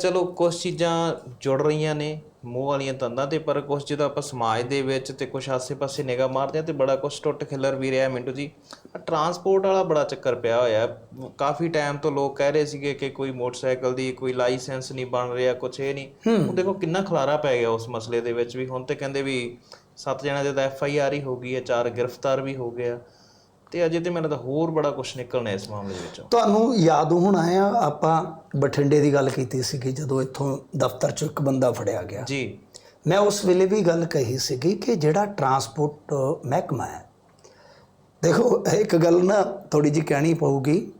ਚਲੋ ਕੁਝ ਚੀਜ਼ਾਂ ਜੁੜ ਰਹੀਆਂ ਨੇ ਮੂੰਹ ਵਾਲੀਆਂ ਤੰਦਾਂ ਤੇ ਪਰ ਕੁਝ ਜਦੋਂ ਆਪਾਂ ਸਮਾਜ ਦੇ ਵਿੱਚ ਤੇ ਕੁਝ ਆਸੇ-ਪਾਸੇ ਨਿਗਾਹ ਮਾਰਦੇ ਆ ਤੇ ਬੜਾ ਕੁਝ ਟੁੱਟ ਖਿਲਰ ਵੀ ਰਿਹਾ ਮਿੰਟੂ ਜੀ। ਟਰਾਂਸਪੋਰਟ ਵਾਲਾ ਬੜਾ ਚੱਕਰ ਪਿਆ ਹੋਇਆ। ਕਾਫੀ ਟਾਈਮ ਤੋਂ ਲੋਕ ਕਹਿ ਰਹੇ ਸੀਗੇ ਕਿ ਕੋਈ ਮੋਟਰਸਾਈਕਲ ਦੀ ਕੋਈ ਲਾਇਸੈਂਸ ਨਹੀਂ ਬਣ ਰਿਹਾ ਕੁਝ ਇਹ ਨਹੀਂ। ਹੁਣ ਦੇਖੋ ਕਿੰਨਾ ਖਲਾਰਾ ਪੈ ਗਿਆ ਉਸ ਮਸਲੇ ਦੇ ਵਿੱਚ ਵੀ। ਹੁਣ ਤੇ ਕਹਿੰਦੇ ਵੀ ਸੱਤ ਜਣਿਆਂ ਦੇ ਤਾਂ ਐਫ ਆਈ ਆਰ ਹੀ ਹੋ ਗਈ ਹੈ ਚਾਰ ਗ੍ਰਿਫਤਾਰ ਵੀ ਹੋ ਗਿਆ ਤੇ ਅਜੇ ਤੇ ਮੈਨੂੰ ਤਾਂ ਹੋਰ ਬੜਾ ਕੁਝ ਨਿਕਲਣਾ ਇਸ ਮਾਮਲੇ ਦੇ ਵਿੱਚੋਂ। ਤੁਹਾਨੂੰ ਯਾਦ ਹੋਣਾ ਆ ਆਪਾਂ ਬਠਿੰਡੇ ਦੀ ਗੱਲ ਕੀਤੀ ਸੀਗੀ ਜਦੋਂ ਇੱਥੋਂ ਦਫ਼ਤਰ ਚੋਂ ਇੱਕ ਬੰਦਾ ਫੜਿਆ ਗਿਆ। ਜੀ। ਮੈਂ ਉਸ ਵੇਲੇ ਵੀ ਗੱਲ ਕਹੀ ਸੀਗੀ ਕਿ ਜਿਹੜਾ ਟਰਾਂਸਪੋਰਟ ਮਹਿਕਮਾ ਹੈ ਦੇਖੋ ਇੱਕ ਗੱਲ ਨਾ ਥੋੜੀ ਜਿਹੀ ਕਹਿਣੀ ਪਊਗੀ।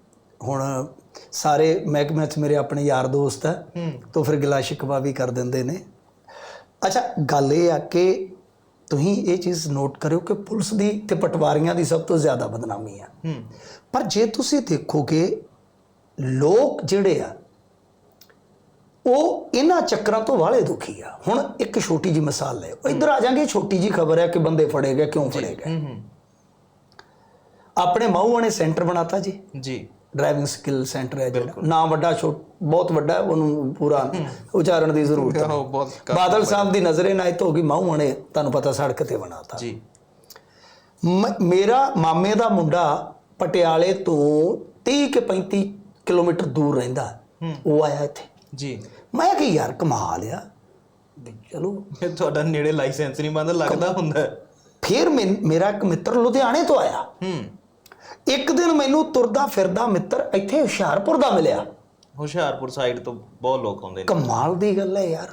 ਹੁਣ ਸਾਰੇ ਮਹਿਕਮੇ 'ਚ ਮੇਰੇ ਆਪਣੇ ਯਾਰ ਦੋਸਤ ਹੈ ਹੂੰ। ਤਾਂ ਫਿਰ ਗਿਲਾ ਸ਼ਿਕਵਾ ਵੀ ਕਰ ਦਿੰਦੇ ਨੇ। ਅੱਛਾ ਗੱਲ ਇਹ ਆ ਕਿ ਤੁਸੀਂ ਇਹ ਚੀਜ਼ ਨੋਟ ਕਰਿਓ ਕਿ ਪੁਲਿਸ ਦੀ ਤੇ ਪਟਵਾਰੀਆਂ ਦੀ ਸਭ ਤੋਂ ਜ਼ਿਆਦਾ ਬਦਨਾਮੀ ਆ। ਪਰ ਜੇ ਤੁਸੀਂ ਦੇਖੋਗੇ ਲੋਕ ਜਿਹੜੇ ਆ ਉਹ ਇਹਨਾਂ ਚੱਕਰਾਂ ਤੋਂ ਵਾਲੇ ਦੁਖੀ ਆ। ਹੁਣ ਇੱਕ ਛੋਟੀ ਜੀ ਮਿਸਾਲ ਲੈ। ਉਹ ਇੱਧਰ ਆ ਜਾਾਂਗੇ ਛੋਟੀ ਜੀ ਖਬਰ ਹੈ ਕਿ ਬੰਦੇ ਫੜੇ ਗਏ ਕਿਉਂ ਫੜੇ ਗਏ? ਆਪਣੇ ਮਾਹੂ ਨੇ ਸੈਂਟਰ ਬਣਾਤਾ ਜੀ। ਜੀ। ਡਰਾਈਵਿੰਗ ਸਕਿੱਲ ਸੈਂਟਰ ਹੈ ਜਿਹੜਾ। ਨਾ ਵੱਡਾ ਬਹੁਤ ਵੱਡਾ ਉਹਨੂੰ ਪੂਰਾ ਉਚਾਰਨ ਦੀ ਜ਼ਰੂਰਤ ਹੈ। ਬਾਦਲ ਸਾਹਿਬ ਦੀ ਨਜ਼ਰੇ ਨਾਇਤ ਹੋ ਗਈ ਮਾਹੂ ਨੇ ਤੁਹਾਨੂੰ ਪਤਾ ਸੜਕ ਤੇ ਬਣਾਤਾ। ਜੀ। ਮੇਰਾ ਮਾਮੇ ਦਾ ਮੁੰਡਾ ਪਟਿਆਲੇ ਤੋਂ 30 ਕਿ 35 ਕਿਲੋਮੀਟਰ ਦੂਰ ਰਹਿੰਦਾ। ਉਹ ਆਇਆ ਇੱਥੇ। ਜੀ। ਮੈਂ ਕਿ ਯਾਰ ਕਮਾਲ ਆ। ਚਲੋ। ਤੁਹਾਡਾ ਨੇੜੇ ਲਾਇਸੈਂਸ ਨਹੀਂ ਬੰਦ ਲੱਗਦਾ ਹੁੰਦਾ। ਫਿਰ ਮੇਰਾ ਇੱਕ ਮਿੱਤਰ ਲੁਧਿਆਣੇ ਤੋਂ ਆਇਆ। ਹੂੰ। ਇੱਕ ਦਿਨ ਮੈਨੂੰ ਤੁਰਦਾ ਫਿਰਦਾ ਮਿੱਤਰ ਇੱਥੇ ਹੁਸ਼ਿਆਰਪੁਰ ਦਾ ਮਿਲਿਆ। ਹੁਸ਼ਿਆਰਪੁਰ ਸਾਈਡ ਤੋਂ ਬਹੁਤ ਲੋਕ ਆਉਂਦੇ ਨੇ। ਕਮਾਲ ਦੀ ਗੱਲ ਹੈ ਯਾਰ।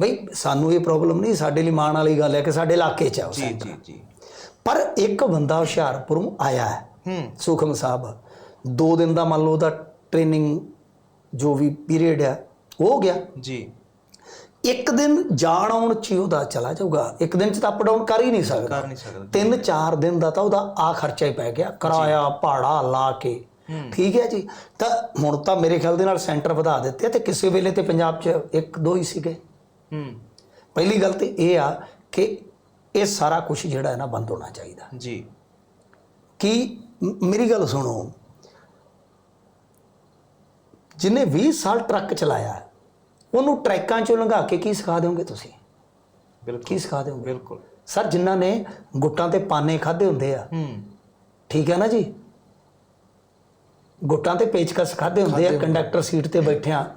ਬਈ ਸਾਨੂੰ ਇਹ ਪ੍ਰੋਬਲਮ ਨਹੀਂ ਸਾਡੇ ਲਈ ਮਾਣ ਵਾਲੀ ਗੱਲ ਹੈ ਕਿ ਸਾਡੇ ਇਲਾਕੇ 'ਚ ਆ ਉਹ ਜੀ। ਜੀ ਜੀ। ਪਰ ਇੱਕ ਬੰਦਾ ਹੁਸ਼ਿਆਰਪੁਰੋਂ ਆਇਆ ਹੈ ਹੂੰ। ਸੁਖਮ ਸਾਹਿਬ। ਦੋ ਦਿਨ ਦਾ ਮੰਨ ਲਓ ਉਹਦਾ ਟ੍ਰੇਨਿੰਗ ਜੋ ਵੀ ਪੀਰੀਅਡ ਆ ਉਹ ਹੋ ਗਿਆ। ਜੀ। ਇੱਕ ਦਿਨ ਜਾਣ ਆਉਣ ਚ ਹੀ ਉਹਦਾ ਚਲਾ ਜਾਊਗਾ। ਇੱਕ ਦਿਨ ਚ ਤਾਂ ਅਪ ਡਾਊਨ ਕਰ ਹੀ ਨਹੀਂ ਸਕਦਾ। ਕਰ ਨਹੀਂ ਸਕਦਾ। ਤਿੰਨ ਚਾਰ ਦਿਨ ਦਾ ਤਾਂ ਉਹਦਾ ਆ ਖਰਚਾ ਹੀ ਪੈ ਗਿਆ। ਕਿਰਾਇਆ ਭਾੜਾ ਲਾ ਕੇ। ਠੀਕ ਹੈ ਜੀ? ਤਾਂ ਹੁਣ ਤਾਂ ਮੇਰੇ ਖਿਆਲ ਦੇ ਨਾਲ ਸੈਂਟਰ ਵਧਾ ਦਿੱਤੇ ਤੇ ਕਿਸੇ ਵੇਲੇ ਤੇ ਪੰਜਾਬ 'ਚ ਇੱਕ ਦੋ ਹੀ ਸੀਗੇ। ਹੂੰ। ਪਹਿਲੀ ਗੱਲ ਤੇ ਇਹ ਆ ਕਿ ਇਹ ਸਾਰਾ ਕੁਝ ਜਿਹੜਾ ਹੈ ਨਾ ਬੰਦ ਹੋਣਾ ਚਾਹੀਦਾ। ਜੀ। ਕਿ ਮੇਰੀ ਗੱਲ ਸੁਣੋ। ਜਿਹਨੇ 20 ਸਾਲ ਟਰੱਕ ਚਲਾਇਆ ਹੈ, ਉਹਨੂੰ ਟਰੈਕਾਂ ਚੋਂ ਲੰਘਾ ਕੇ ਕੀ ਸਿਖਾ ਦਿਓਗੇ ਤੁਸੀਂ? ਬਿਲਕੁਲ। ਕੀ ਸਿਖਾ ਦਿਓਗੇ? ਬਿਲਕੁਲ। ਸਰ ਜਿਨ੍ਹਾਂ ਨੇ ਗੁੱਟਾਂ ਤੇ ਪਾਨੇ ਖਾਦੇ ਹੁੰਦੇ ਆ। ਹੂੰ। ਠੀਕ ਹੈ ਨਾ ਜੀ? ਗੁੱਟਾਂ ਤੇ ਪੇਚਕਸ ਖਾਦੇ ਹੁੰਦੇ ਆ ਕੰਡਕਟਰ ਸੀਟ ਤੇ ਬੈਠਿਆ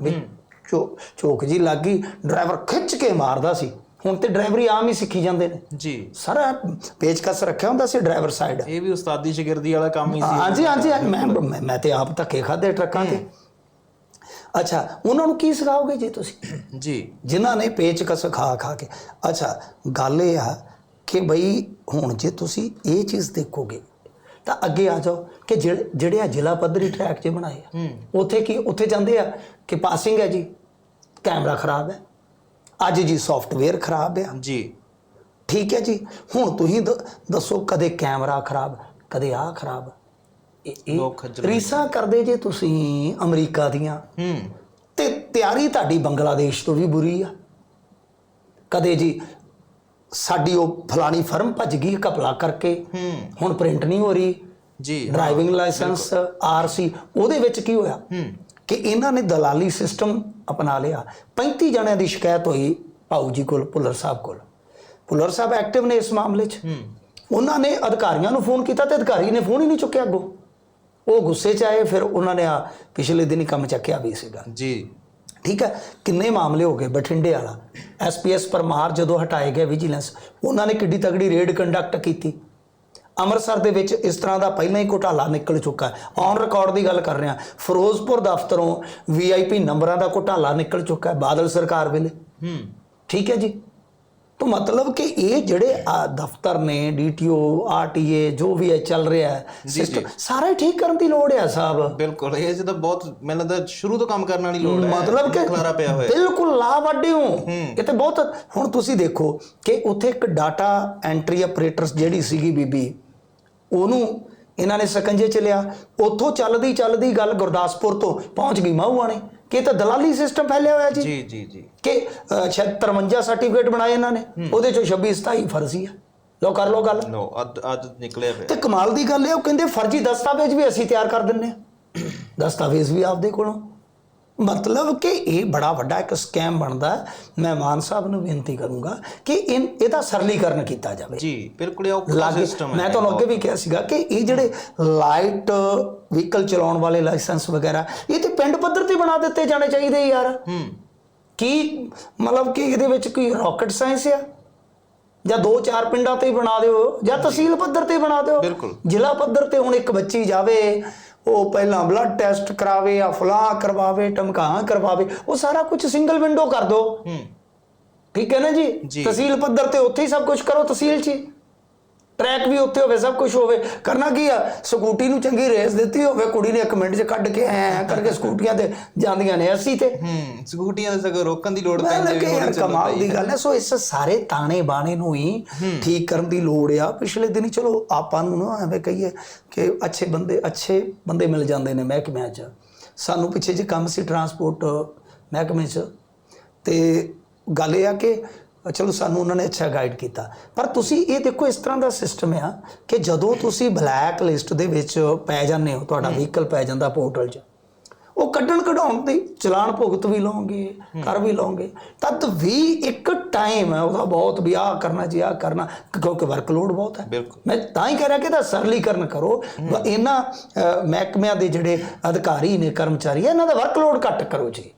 ਚੋ ਚੋਕ ਜੀ ਲੱਗੀ ਡਰਾਈਵਰ ਖਿੱਚ ਕੇ ਮਾਰਦਾ ਸੀ। ਹੁਣ ਤੇ ਡਰਾਈਵਰੀ ਆਮ ਹੀ ਸਿੱਖੀ ਜਾਂਦੇ ਨੇ। ਜੀ। ਸਰ ਪੇਚਕਸ ਰੱਖਿਆ ਹੁੰਦਾ ਸੀ ਡਰਾਈਵਰ ਸਾਈਡ। ਇਹ ਵੀ ਉਸਤਾਦੀ ਸ਼ਾਗਿਰਦੀ ਵਾਲਾ ਕੰਮ ਹੀ ਸੀ। ਹਾਂਜੀ ਹਾਂਜੀ ਮੈਂ- ਮੈਂ ਤੇ ਆਪ ਧੱਕੇ ਖਾਦੇ ਟਰੱਕਾਂ ਤੇ। ਅੱਛਾ ਉਹਨਾਂ ਨੂੰ ਕੀ ਸਿਖਾਓਗੇ ਜੀ ਤੁਸੀਂ? ਜੀ। ਜਿਨ੍ਹਾਂ ਨੇ ਪੇਚਕਸ ਖਾ ਖਾ ਕੇ। ਅੱਛਾ ਗੱਲ ਇਹ ਆ ਕਿ ਬਈ ਹੁਣ ਜੇ ਤੁਸੀਂ ਇਹ ਚੀਜ਼ ਦੇਖੋਗੇ ਤਾਂ ਅੱਗੇ ਆ ਜਾਓ ਕਿ ਜਿਹੜੇ ਜਿਹੜੇ ਆ ਜ਼ਿਲ੍ਹਾ ਪੱਧਰੀ ਟਰੈਕ ਜੇ ਬਣਾਏ ਆ ਉੱਥੇ ਕੀ ਉੱਥੇ ਜਾਂਦੇ ਆ ਕਿ ਪਾਸਿੰਗ ਹੈ ਜੀ ਕੈਮਰਾ ਖਰਾਬ ਹੈ ਅੱਜ ਜੀ ਸੌਫਟਵੇਅਰ ਖਰਾਬ ਆ। ਜੀ। ਠੀਕ ਹੈ ਜੀ ਹੁਣ ਤੁਸੀਂ ਦੱਸੋ ਕਦੇ ਕੈਮਰਾ ਖਰਾਬ ਕਦੇ ਆ ਖਰਾਬ। ਲੋਕ ਇਹ ਖੱਜਲ ਰੀਸਾਂ ਕਰਦੇ ਜੇ ਤੁਸੀਂ ਅਮਰੀਕਾ ਦੀਆਂ ਹੂੰ। ਤੇ ਤਿਆਰੀ ਤੁਹਾਡੀ ਬੰਗਲਾਦੇਸ਼ ਤੋਂ ਵੀ ਬੁਰੀ ਆ। ਕਦੇ ਜੀ ਸਾਡੀ ਉਹ ਫਲਾਣੀ ਫਰਮ ਭੱਜ ਗਈ ਘਪਲਾ ਕਰਕੇ ਹੂੰ। ਹੁਣ ਪ੍ਰਿੰਟ ਨਹੀਂ ਹੋ ਰਹੀ। ਜੀ ਡਰਾਈਵਿੰਗ ਲਾਇਸੈਂਸ ਆਰਸੀ ਉਹਦੇ ਵਿੱਚ ਕੀ ਹੋਇਆ? ਹੂੰ। ਕਿ ਇਹਨਾਂ ਨੇ ਦਲਾਲੀ ਸਿਸਟਮ ਅਪਣਾ ਲਿਆ। 35 ਜਣਿਆਂ ਦੀ ਸ਼ਿਕਾਇਤ ਹੋਈ ਭਾਊ ਜੀ ਕੋਲ ਭੁੱਲਰ ਸਾਹਿਬ ਕੋਲ। ਭੁੱਲਰ ਸਾਹਿਬ ਐਕਟਿਵ ਨੇ ਇਸ ਮਾਮਲੇ 'ਚ। ਹੂੰ। ਉਹਨਾਂ ਨੇ ਅਧਿਕਾਰੀਆਂ ਨੂੰ ਫੋਨ ਕੀਤਾ ਤੇ ਅਧਿਕਾਰੀ ਨੇ ਫੋਨ ਹੀ ਨਹੀਂ ਚੁੱਕਿਆ ਅੱਗੋਂ। ਉਹ ਗੁੱਸੇ 'ਚ ਆਏ ਫਿਰ ਉਹਨਾਂ ਨੇ ਆ ਪਿਛਲੇ ਦਿਨ ਹੀ ਕੰਮ ਚੱਕਿਆ ਵੀ ਸੀਗਾ। ਜੀ। ਠੀਕ ਹੈ? ਕਿੰਨੇ ਮਾਮਲੇ ਹੋ ਗਏ ਬਠਿੰਡੇ ਵਾਲਾ। ਐਸਪੀਐਸ ਪਰਮਾਰ ਜਦੋਂ ਹਟਾਏ ਗਏ ਵਿਜੀਲੈਂਸ ਉਹਨਾਂ ਨੇ ਕਿੱਡੀ ਤਗੜੀ ਰੇਡ ਕੰਡਕਟ ਕੀਤੀ। ਅੰਮ੍ਰਿਤਸਰ ਦੇ ਵਿੱਚ ਇਸ ਤਰ੍ਹਾਂ ਦਾ ਪਹਿਲਾਂ ਹੀ ਘੁਟਾਲਾ ਨਿਕਲ ਚੁੱਕਾ ਹੈ। ਔਨ ਰਿਕਾਰਡ ਦੀ ਗੱਲ ਕਰ ਰਿਹਾ ਫਿਰੋਜ਼ਪੁਰ ਦਫ਼ਤਰੋਂ ਵੀਆਈਪੀ ਨੰਬਰਾਂ ਦਾ ਘੁਟਾਲਾ ਨਿਕਲ ਚੁੱਕਾ ਹੈ ਬਾਦਲ ਸਰਕਾਰ ਵੇਲੇ। ਹੂੰ। ਠੀਕ ਹੈ ਜੀ? ਤਾਂ ਮਤਲਬ ਕਿ ਇਹ ਜਿਹੜੇ ਆ ਦਫ਼ਤਰ ਨੇ ਡੀਟੀਓ ਆਰਟੀਏ ਜੋ ਵੀ ਹੈ ਚੱਲ ਰਿਹਾ ਹੈ ਸਿਸਟਮ ਸਾਰਾ ਹੀ ਠੀਕ ਕਰਨ ਦੀ ਲੋੜ ਹੈ ਸਾਹਿਬ। ਬਿਲਕੁਲ ਇਹ ਜਿਹਦਾ ਬਹੁਤ ਮੈਨੂੰ ਲੱਗਦਾ ਸ਼ੁਰੂ ਤੋਂ ਕੰਮ ਕਰਨ ਵਾਲੀ ਲੋੜ ਹੈ ਮਤਲਬ ਕਿ ਖਲਾਰਾ ਪਿਆ ਹੋਇਆ। ਬਿਲਕੁਲ ਲਾ ਵੱਡੇ ਹੋ। ਇਹ ਤੇ ਬਹੁਤ ਹੁਣ ਤੁਸੀਂ ਦੇਖੋ ਕਿ ਉੱਥੇ ਇੱਕ ਡਾਟਾ ਐਂਟਰੀ ਆਪਰੇਟਰਸ ਜਿਹੜੀ ਸੀਗੀ ਬੀਬੀ ਉਹਨੂੰ ਇਹਨਾਂ ਨੇ ਸਕੰਜੇ ਚ ਲਿਆ। ਉੱਥੋਂ ਚੱਲਦੀ ਚੱਲਦੀ ਗੱਲ ਗੁਰਦਾਸਪੁਰ ਤੋਂ ਪਹੁੰਚ ਗਈ ਮਾਹੂਆਣੇ ਕਿ ਇਹ ਤਾਂ ਦਲਾਲੀ ਸਿਸਟਮ ਫੈਲਿਆ ਹੋਇਆ ਜੀ। ਜੀ ਜੀ ਜੀ। ਕਿ ਅ, ਸ਼ਾਇਦ 53 ਸਰਟੀਫਿਕੇਟ ਬਣਾਏ ਇਹਨਾਂ ਨੇ। ਉਹਦੇ ਚੋਂ 26 27 ਫਰਜ਼ੀ ਆ। ਲੋ ਕਰ ਲੋ ਗੱਲ। ਨੋ ਅੱਜ ਨਿਕਲਿਆ ਪਿਆ। ਤੇ ਕਮਾਲ ਦੀ ਗੱਲ ਇਹ ਉਹ ਕਹਿੰਦੇ ਫਰਜ਼ੀ ਦਸਤਾਵੇਜ਼ ਵੀ ਅਸੀਂ ਤਿਆਰ ਕਰ ਦਿੰਨੇ ਆ ਦਸਤਾਵੇਜ਼ ਵੀ ਆਪਦੇ ਕੋਲੋਂ। ਮਤਲਬ ਕਿ ਇਹ ਬੜਾ ਵੱਡਾ ਇੱਕ ਸਕੈਮ ਬਣਦਾ। ਮੈਂ ਮਾਨ ਸਾਹਿਬ ਨੂੰ ਬੇਨਤੀ ਕਰੂੰਗਾ ਕਿ ਇਨ ਇਹਦਾ ਸਰਲੀਕਰਨ ਕੀਤਾ ਜਾਵੇ। ਜੀ ਬਿਲਕੁਲ ਇਹ ਔਖਾ ਸਿਸਟਮ ਹੈ। ਮੈਂ ਤੁਹਾਨੂੰ ਅੱਗੇ ਵੀ ਕਿਹਾ ਸੀਗਾ ਕਿ ਇਹ ਜਿਹੜੇ ਲਾਈਟ ਵਹੀਕਲ ਚਲਾਉਣ ਵਾਲੇ ਲਾਇਸੈਂਸ ਵਗੈਰਾ ਇਹ ਤੇ ਪਿੰਡ ਪੱਧਰ ਤੇ ਬਣਾ ਦਿੱਤੇ ਜਾਣੇ ਚਾਹੀਦੇ ਯਾਰ। ਹੂੰ। ਕੀ ਮਤਲਬ ਕਿ ਇਹਦੇ ਵਿੱਚ ਕੋਈ ਰਾਕਟ ਸਾਇੰਸ ਆ? ਜਾਂ ਦੋ ਚਾਰ ਪਿੰਡਾਂ ਤੇ ਹੀ ਬਣਾ ਦਿਓ ਜਾਂ ਤਹਿਸੀਲ ਪੱਧਰ ਤੇ ਬਣਾ ਦਿਓ। ਜ਼ਿਲ੍ਹਾ ਪੱਧਰ ਤੇ ਹੁਣ ਇੱਕ ਬੱਚੀ ਜਾਵੇ ਉਹ ਪਹਿਲਾਂ ਬਲੱਡ ਟੈਸਟ ਕਰਾਵੇ ਆ ਫਲਾਂ ਕਰਵਾਵੇ ਟਮਕਾਂ ਕਰਵਾਵੇ ਉਹ ਸਾਰਾ ਕੁਝ ਸਿੰਗਲ ਵਿੰਡੋ ਕਰ ਦਿਓ ਹੂੰ ਠੀਕ ਹੈ ਨਾ ਜੀ ਜੀ। ਤਹਿਸੀਲ ਪੱਧਰ ਤੇ ਉੱਥੇ ਹੀ ਸਭ ਕੁਝ ਕਰੋ ਤਹਿਸੀਲ 'ਚ ਹੀ। ਟਰੈਕ ਵੀ ਉੱਥੇ ਹੋਵੇ ਸਭ ਕੁਝ ਹੋਵੇ। ਕਰਨਾ ਕੀ ਆ? ਸਕੂਟੀ ਨੂੰ ਚੰਗੀ ਰੇਸ ਦਿੱਤੀ ਹੋਵੇ ਕੁੜੀ ਨੇ ਇੱਕ ਮਿੰਟ 'ਚ ਕੱਢ ਕੇ ਐ ਕਰਕੇ ਸਕੂਟੀਆਂ ਤੇ ਜਾਂਦੀਆਂ ਨੇ ਅਸੀਂ ਤੇ। ਹੂੰ ਸਕੂਟੀਆਂ ਦੇ ਸਗੋਂ ਰੋਕਣ ਦੀ ਲੋੜ ਪੈਂਦੀ ਲੱਗੇ ਯਾਰ ਕਮਾਲ ਦੀ ਗੱਲ ਹੈ ਸੋ ਇਸ ਸਾਰੇ ਤਾਣੇ ਬਾਣੇ ਨੂੰ ਹੀ ਠੀਕ ਕਰਨ ਦੀ ਲੋੜ ਆ। ਪਿਛਲੇ ਦਿਨੀ ਚਲੋ ਆਪਾਂ ਨੂੰ ਨਾ ਐਵੇਂ ਕਹੀਏ ਕਿ ਅੱਛੇ ਬੰਦੇ ਅੱਛੇ ਬੰਦੇ ਮਿਲ ਜਾਂਦੇ ਨੇ ਮਹਿਕਮਿਆਂ 'ਚ। ਸਾਨੂੰ ਪਿੱਛੇ ਜੇ ਕੰਮ ਸੀ ਟਰਾਂਸਪੋਰਟ ਮਹਿਕਮੇ 'ਚ। ਤੇ ਗੱਲ ਇਹ ਆ ਕਿ ਚਲੋ ਸਾਨੂੰ ਉਹਨਾਂ ਨੇ ਅੱਛਾ ਗਾਈਡ ਕੀਤਾ। ਪਰ ਤੁਸੀਂ ਇਹ ਦੇਖੋ ਇਸ ਤਰ੍ਹਾਂ ਦਾ ਸਿਸਟਮ ਆ ਕਿ ਜਦੋਂ ਤੁਸੀਂ ਬਲੈਕ ਲਿਸਟ ਦੇ ਵਿੱਚ ਪੈ ਜਾਂਦੇ ਹੋ ਤੁਹਾਡਾ ਵਹੀਕਲ ਪੈ ਜਾਂਦਾ ਪੋਰਟਲ 'ਚ ਉਹ ਕੱਢਣ ਕਢਾਉਣ ਦੀ ਚਲਾਨ ਭੁਗਤ ਵੀ ਲਓਗੇ ਕਰ ਵੀ ਲਓਗੇ। ਤਦ ਵੀ ਇੱਕ ਟਾਈਮ ਹੈ ਉਹਦਾ ਬਹੁਤ ਵੀ ਆਹ ਕਰਨਾ ਜੀ ਆਹ ਕਰਨਾ ਕਿਉਂਕਿ ਵਰਕਲੋਡ ਬਹੁਤ ਹੈ ਮੈਂ ਤਾਂ ਹੀ ਕਹਿ ਰਿਹਾ ਕਿ ਇਹਦਾ ਸਰਲੀਕਰਨ ਕਰੋ। ਇਹਨਾਂ ਮਹਿਕਮਿਆਂ ਦੇ ਜਿਹੜੇ ਅਧਿਕਾਰੀ ਨੇ ਕਰਮਚਾਰੀ ਆ, ਇਹਨਾਂ ਦਾ ਵਰਕਲੋਡ ਘੱਟ ਕਰੋ ਜੀ।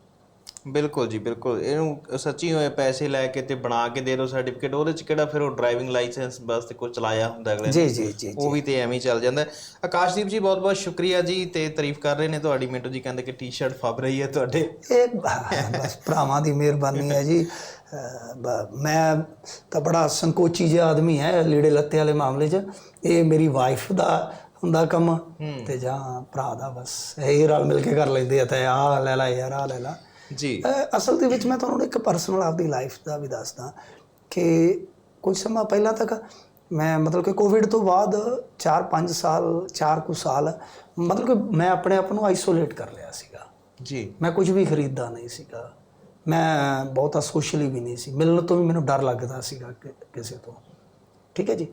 ਬਿਲਕੁਲ ਜੀ ਬਿਲਕੁਲ। ਇਹਨੂੰ ਸੱਚੀ ਹੋਏ ਪੈਸੇ ਲੈ ਕੇ ਤੇ ਬਣਾ ਕੇ ਦੇ ਦਿਓ ਸਰਟੀਫਿਕੇਟ ਉਹਦੇ ਚ ਕਿਹੜਾ ਫਿਰ ਉਹ ਡਰਾਈਵਿੰਗ ਲਾਇਸੈਂਸ ਵਾਸਤੇ ਕੋਈ ਚਲਾਇਆ ਹੁੰਦਾ ਅਗਲੇ ਜੀ ਜੀ ਜੀ ਉਹ ਵੀ ਤੇ ਐਵੇਂ ਹੀ ਚੱਲ ਜਾਂਦਾ। ਆਕਾਸ਼ਦੀਪ ਜੀ ਬਹੁਤ ਬਹੁਤ ਸ਼ੁਕਰੀਆ ਜੀ ਤੇ ਤਾਰੀਫ ਕਰ ਰਹੇ ਨੇ ਤੁਹਾਡੀ। ਮਿੰਟੂ ਜੀ ਕਹਿੰਦੇ ਕਿ ਟੀ-ਸ਼ਰਟ ਫੱਬ ਰਹੀ ਹੈ ਤੁਹਾਡੇ। ਇਹ ਬਸ ਭਰਾਵਾਂ ਦੀ ਮਿਹਰਬਾਨੀ ਹੈ ਜੀ। ਮੈਂ ਤਾਂ ਬੜਾ ਸੰਕੋਚੀ ਜਿਹਾ ਆਦਮੀ ਹੈ ਲੀੜੇ ਲੱਤੇ ਵਾਲੇ ਮਾਮਲੇ 'ਚ। ਇਹ ਮੇਰੀ ਵਾਈਫ ਦਾ ਹੁੰਦਾ ਕੰਮ ਤੇ ਜਾਂ ਭਰਾ ਦਾ ਬਸ। ਇਹ ਰਲ ਮਿਲ ਕੇ ਕਰ ਲੈਂਦੇ ਆ ਤੇ ਆਹ ਲੈ ਲੈ ਯਾਰ ਆਹ ਲੈ ਲੈ। ਜੀ। ਅਸਲ ਦੇ ਵਿੱਚ ਮੈਂ ਤੁਹਾਨੂੰ ਇੱਕ ਪਰਸਨਲ ਆਪਦੀ ਲਾਈਫ ਦਾ ਵੀ ਦੱਸਦਾ ਕਿ ਕੁਝ ਸਮਾਂ ਪਹਿਲਾਂ ਤੱਕ ਮੈਂ ਮਤਲਬ ਕਿ ਕੋਵਿਡ ਤੋਂ ਬਾਅਦ 4-5 ਸਾਲ 4 ਕੁ ਸਾਲ ਮਤਲਬ ਕਿ ਮੈਂ ਆਪਣੇ ਆਪ ਨੂੰ ਆਈਸੋਲੇਟ ਕਰ ਲਿਆ ਸੀਗਾ। ਜੀ। ਮੈਂ ਕੁਝ ਵੀ ਖਰੀਦਦਾ ਨਹੀਂ ਸੀਗਾ। ਮੈਂ ਬਹੁਤਾ ਸੋਸ਼ਲੀ ਵੀ ਨਹੀਂ ਸੀ। ਮਿਲਣ ਤੋਂ ਵੀ ਮੈਨੂੰ ਡਰ ਲੱਗਦਾ ਸੀਗਾ ਕਿਸੇ ਤੋਂ। ਠੀਕ ਹੈ ਜੀ?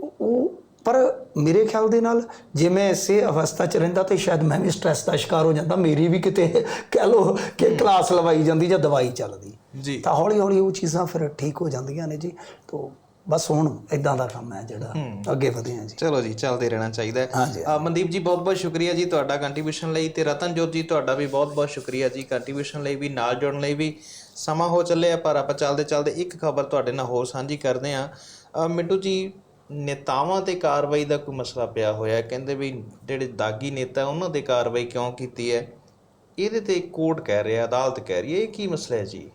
ਉਹ ਪਰ ਮੇਰੇ ਖਿਆਲ ਦੇ ਨਾਲ ਜੇ ਮੈਂ ਇਸੇ ਅਵਸਥਾ 'ਚ ਰਹਿੰਦਾ ਤੇ ਸ਼ਾਇਦ ਮੈਂ ਵੀ ਸਟ੍ਰੈਸ ਦਾ ਸ਼ਿਕਾਰ ਹੋ ਜਾਂਦਾ ਮੇਰੀ ਵੀ ਕਿਤੇ ਕਹਿ ਲੋ ਕਿ ਕਲਾਸ ਲਵਾਈ ਜਾਂਦੀ ਜਾਂ ਦਵਾਈ ਚੱਲਦੀ। ਜੀ। ਤਾਂ ਹੌਲੀ ਹੌਲੀ ਉਹ ਚੀਜ਼ਾਂ ਫਿਰ ਠੀਕ ਹੋ ਜਾਂਦੀਆਂ ਨੇ ਜੀ। ਤੋਂ ਬਸ ਹੁਣ ਇਦਾਂ ਦਾ ਕੰਮ ਹੈ ਜਿਹੜਾ ਅੱਗੇ ਵਧੇ ਹਾਂ ਜੀ। ਚਲੋ ਜੀ ਚੱਲਦੇ ਰਹਿਣਾ ਚਾਹੀਦਾ ਹੈ। ਮਨਦੀਪ ਜੀ ਬਹੁਤ ਬਹੁਤ ਸ਼ੁਕਰੀਆ ਜੀ ਤੁਹਾਡਾ ਕੰਟਰੀਬਿਊਸ਼ਨ ਲਈ ਤੇ ਰਤਨਜੋਤ ਜੀ ਤੁਹਾਡਾ ਵੀ ਬਹੁਤ ਬਹੁਤ ਸ਼ੁਕਰੀਆ ਜੀ ਕੰਟਰੀਬਿਊਸ਼ਨ ਲਈ ਵੀ ਨਾਲ ਜੁੜਨ ਲਈ ਵੀ। ਸਮਾਂ ਹੋ ਚੱਲਿਆ ਪਰ ਆਪਾਂ ਚੱਲਦੇ ਚੱਲਦੇ ਇੱਕ ਖਬਰ ਤੁਹਾਡੇ ਨਾਲ ਹੋਰ ਸਾਂਝੀ ਕਰਦੇ ਹਾਂ। ਮਿੰਟੂ ਜੀ ਨੇਤਾਵਾਂ ਤੇ ਕਾਰਵਾਈ ਦਾ ਕੋਈ ਮਸਲਾ ਪਿਆ ਹੋਇਆ ਕਹਿੰਦੇ ਵੀ ਜਿਹੜੇ ਦਾਗੀ ਨੇਤਾ ਉਹਨਾਂ ਤੇ ਕਾਰਵਾਈ ਕਿਉਂ ਕੀਤੀ ਹੈ? ਇਹਦੇ ਤੇ ਕੋਰਟ ਕਹਿ ਰਿਹਾ, ਅਦਾਲਤ ਕਹਿ ਰਹੀ ਹੈ, ਇਹ ਕੀ ਮਸਲਾ ਹੈ ਜੀ?